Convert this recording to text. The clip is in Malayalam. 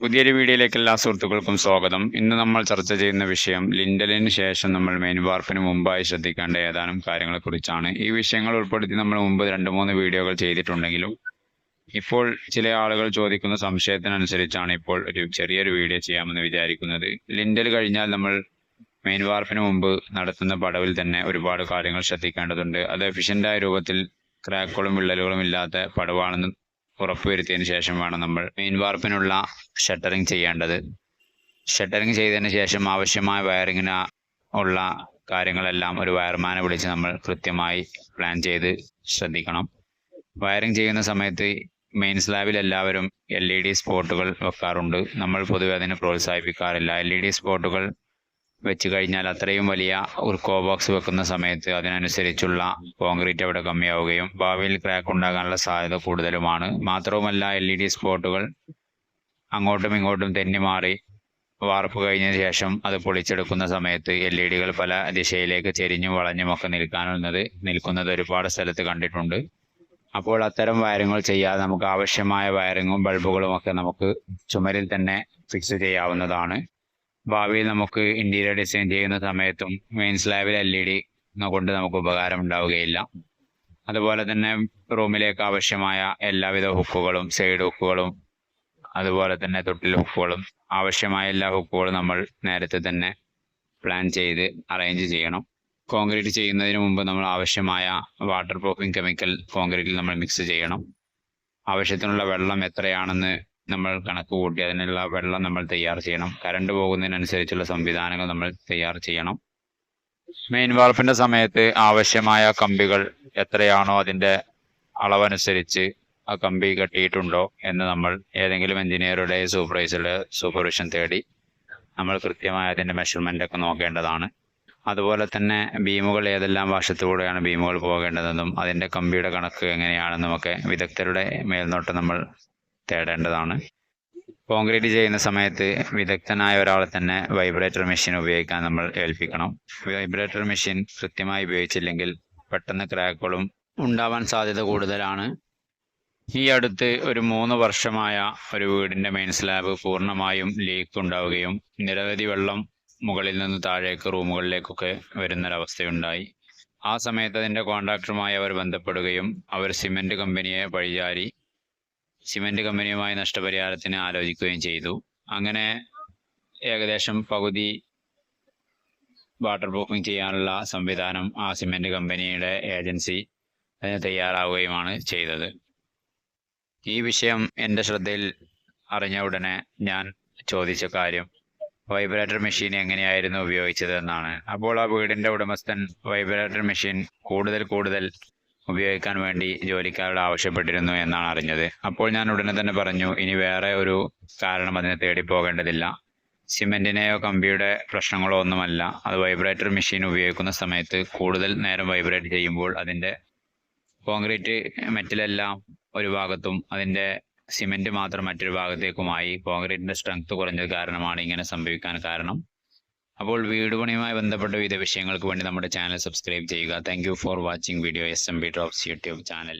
പുതിയൊരു വീഡിയോയിലേക്ക് എല്ലാ സുഹൃത്തുക്കൾക്കും സ്വാഗതം. ഇന്ന് നമ്മൾ ചർച്ച ചെയ്യുന്ന വിഷയം ലിൻഡലിന് ശേഷം നമ്മൾ മെയിൻ വാർപ്പിന് മുമ്പായി ശ്രദ്ധിക്കേണ്ട ഏതാനും കാര്യങ്ങളെക്കുറിച്ചാണ്. ഈ വിഷയങ്ങൾ ഉൾപ്പെടുത്തി നമ്മൾ മുമ്പ് രണ്ട് മൂന്ന് വീഡിയോകൾ ചെയ്തിട്ടുണ്ടെങ്കിലും ഇപ്പോൾ ചില ആളുകൾ ചോദിക്കുന്ന സംശയത്തിനനുസരിച്ചാണ് ഇപ്പോൾ ഒരു ചെറിയൊരു വീഡിയോ ചെയ്യാമെന്ന് വിചാരിക്കുന്നത്. ലിൻഡൽ കഴിഞ്ഞാൽ നമ്മൾ മെയിൻ വാർപ്പിന് മുമ്പ് നടത്തുന്ന പടവിൽ തന്നെ ഒരുപാട് കാര്യങ്ങൾ ശ്രദ്ധിക്കേണ്ടതുണ്ട്. അത് എഫിഷ്യന്റായ രൂപത്തിൽ ക്രാക്കുകളും വിള്ളലുകളും ഇല്ലാത്ത പടവാണെന്ന് ഉറപ്പുവരുത്തിയതിന് ശേഷം വേണം നമ്മൾ മെയിൻ വാർപ്പിനുള്ള ഷട്ടറിങ് ചെയ്യേണ്ടത്. ഷട്ടറിങ് ചെയ്തതിന് ശേഷം ആവശ്യമായ വയറിങ്ങിന് ഉള്ള കാര്യങ്ങളെല്ലാം ഒരു വയർമാനെ വിളിച്ച് നമ്മൾ കൃത്യമായി പ്ലാൻ ചെയ്ത് ശ്രദ്ധിക്കണം. വയറിങ് ചെയ്യുന്ന സമയത്ത് മെയിൻ സ്ലാബിൽ എല്ലാവരും എൽ ഇ ഡി സ്പോട്ടുകൾ വെക്കാറുണ്ട്. നമ്മൾ പൊതുവെ അതിനെ പ്രോത്സാഹിപ്പിക്കാറില്ല. എൽ ഇ ഡി സ്പോട്ടുകൾ വെച്ച് കഴിഞ്ഞാൽ അത്രയും വലിയ ഒരു കോ ബോക്സ് വെക്കുന്ന സമയത്ത് അതിനനുസരിച്ചുള്ള കോൺക്രീറ്റ് അവിടെ കമ്മിയാവുകയും ഭാവിയിൽ ക്രാക്ക് ഉണ്ടാകാനുള്ള സാധ്യത കൂടുതലുമാണ്. മാത്രവുമല്ല എൽ ഇ ഡി സ്പോട്ടുകൾ അങ്ങോട്ടും ഇങ്ങോട്ടും തെന്നി മാറി വാർപ്പ് കഴിഞ്ഞ ശേഷം അത് പൊളിച്ചെടുക്കുന്ന സമയത്ത് എൽ ഇ ഡികൾ പല ദിശയിലേക്ക് ചെരിഞ്ഞും വളഞ്ഞും ഒക്കെ നിൽക്കാനുള്ളത് നിൽക്കുന്നത് ഒരുപാട് സ്ഥലത്ത് കണ്ടിട്ടുണ്ട്. അപ്പോൾ അത്തരം വയറിങ്ങൾ ചെയ്യാതെ നമുക്ക് ആവശ്യമായ വയറിങ്ങും ബൾബുകളും ഒക്കെ നമുക്ക് ചുമരിൽ തന്നെ ഫിക്സ് ചെയ്യാവുന്നതാണ്. ഭാവിയിൽ നമുക്ക് ഇന്റീരിയർ ഡിസൈൻ ചെയ്യുന്ന സമയത്തും മെയിൻ സ്ലാബിൽ എൽ ഇ ഡി കൊണ്ട് നമുക്ക് ഉപകാരം ഉണ്ടാവുകയില്ല. അതുപോലെ തന്നെ റൂമിലേക്ക് ആവശ്യമായ എല്ലാവിധ ഹുക്കുകളും സൈഡ് ഹുക്കുകളും അതുപോലെ തന്നെ തൊട്ടിൽ ഹുക്കുകളും ആവശ്യമായ എല്ലാ ഹുക്കുകളും നമ്മൾ നേരത്തെ തന്നെ പ്ലാൻ ചെയ്ത് അറേഞ്ച് ചെയ്യണം. കോൺക്രീറ്റ് ചെയ്യുന്നതിന് മുമ്പ് നമ്മൾ ആവശ്യമായ വാട്ടർ പ്രൂഫിംഗ് കെമിക്കൽ കോൺക്രീറ്റിൽ നമ്മൾ മിക്സ് ചെയ്യണം. ആവശ്യത്തിനുള്ള വെള്ളം എത്രയാണെന്ന് നമ്മൾ കണക്ക് കൂട്ടി അതിനുള്ള വെള്ളം നമ്മൾ തയ്യാർ ചെയ്യണം. കറണ്ട് പോകുന്നതിനനുസരിച്ചുള്ള സംവിധാനങ്ങൾ നമ്മൾ തയ്യാർ ചെയ്യണം. മെയിൻ വാർപ്പിന്റെ സമയത്ത് ആവശ്യമായ കമ്പികൾ എത്രയാണോ അതിന്റെ അളവനുസരിച്ച് ആ കമ്പി കെട്ടിയിട്ടുണ്ടോ എന്ന് നമ്മൾ ഏതെങ്കിലും എഞ്ചിനീയറുടെ സൂപ്പർവൈസറുടെ സൂപ്പർവിഷൻ തേടി നമ്മൾ കൃത്യമായ അതിന്റെ മെഷർമെന്റ് ഒക്കെ നോക്കേണ്ടതാണ്. അതുപോലെ തന്നെ ബീമുകൾ ഏതെല്ലാം വശത്തൂടെയാണ് ബീമുകൾ പോകേണ്ടതെന്നും അതിന്റെ കമ്പിയുടെ കണക്ക് എങ്ങനെയാണെന്നും ഒക്കെ വിദഗ്ധരുടെ മേൽനോട്ടം നമ്മൾ തേടേണ്ടതാണ്. കോൺക്രീറ്റ് ചെയ്യുന്ന സമയത്ത് വിദഗ്ധനായ ഒരാളെ തന്നെ വൈബ്രേറ്റർ മെഷീൻ ഉപയോഗിക്കാൻ നമ്മൾ ഏൽപ്പിക്കണം. വൈബ്രേറ്റർ മെഷീൻ കൃത്യമായി ഉപയോഗിച്ചില്ലെങ്കിൽ പെട്ടെന്ന് ക്രാക്കുകളും ഉണ്ടാവാൻ സാധ്യത കൂടുതലാണ്. ഈ അടുത്ത് ഒരു മൂന്ന് വർഷമായ ഒരു വീടിന്റെ മെയിൻ സ്ലാബ് പൂർണമായും ലീക്ക് ഉണ്ടാവുകയും നിരവധി വെള്ളം മുകളിൽ നിന്ന് താഴേക്ക് റൂമുകളിലേക്കൊക്കെ വരുന്നൊരവസ്ഥയുണ്ടായി. ആ സമയത്ത് അതിന്റെ കോൺട്രാക്ടറുമായി അവർ ബന്ധപ്പെടുകയും അവർ സിമെന്റ് കമ്പനിയെ വഴിചാരി സിമെന്റ് കമ്പനിയുമായി നഷ്ടപരിഹാരത്തിന് ആലോചിക്കുകയും ചെയ്തു. അങ്ങനെ ഏകദേശം പകുതി വാട്ടർ പ്രൂഫിംഗ് ചെയ്യാനുള്ള സംവിധാനം ആ സിമെന്റ് കമ്പനിയുടെ ഏജൻസി തയ്യാറാവുകയുമാണ് ചെയ്തത്. ഈ വിഷയം എന്റെ ശ്രദ്ധയിൽ അറിഞ്ഞ ഉടനെ ഞാൻ ചോദിച്ച കാര്യം വൈബ്രേറ്റർ മെഷീൻ എങ്ങനെയായിരുന്നു ഉപയോഗിച്ചത് എന്നാണ്. അപ്പോൾ ആ വീടിന്റെ ഉടമസ്ഥൻ വൈബ്രേറ്റർ മെഷീൻ കൂടുതൽ കൂടുതൽ ഉപയോഗിക്കാൻ വേണ്ടി ജോലിക്കാരോട് ആവശ്യപ്പെട്ടിരുന്നു എന്നാണ് അറിഞ്ഞത്. അപ്പോൾ ഞാൻ ഉടനെ തന്നെ പറഞ്ഞു ഇനി വേറെ ഒരു കാരണം അതിനെ തേടി പോകേണ്ടതില്ല. സിമെന്റിനെയോ കമ്പിയുടെ പ്രശ്നങ്ങളോ ഒന്നുമല്ല. അത് വൈബ്രേറ്റർ മെഷീൻ ഉപയോഗിക്കുന്ന സമയത്ത് കൂടുതൽ നേരം വൈബ്രേറ്റ് ചെയ്യുമ്പോൾ അതിന്റെ കോൺക്രീറ്റ് മെറ്റലെല്ലാം ഒരു ഭാഗത്തും അതിന്റെ സിമെന്റ് മാത്രം മറ്റൊരു ഭാഗത്തേക്കുമായി കോൺക്രീറ്റിന്റെ സ്ട്രെങ്ത് കുറഞ്ഞത് കാരണമാണ് ഇങ്ങനെ സംഭവിക്കാൻ കാരണം. അപ്പോൾ വീട് പണിയുമായി ബന്ധപ്പെട്ട വിവിധ വിഷയങ്ങൾക്ക് വേണ്ടി നമ്മുടെ ചാനൽ സബ്സ്ക്രൈബ് ചെയ്യുക. Thank for watching video S M B drops YouTube channel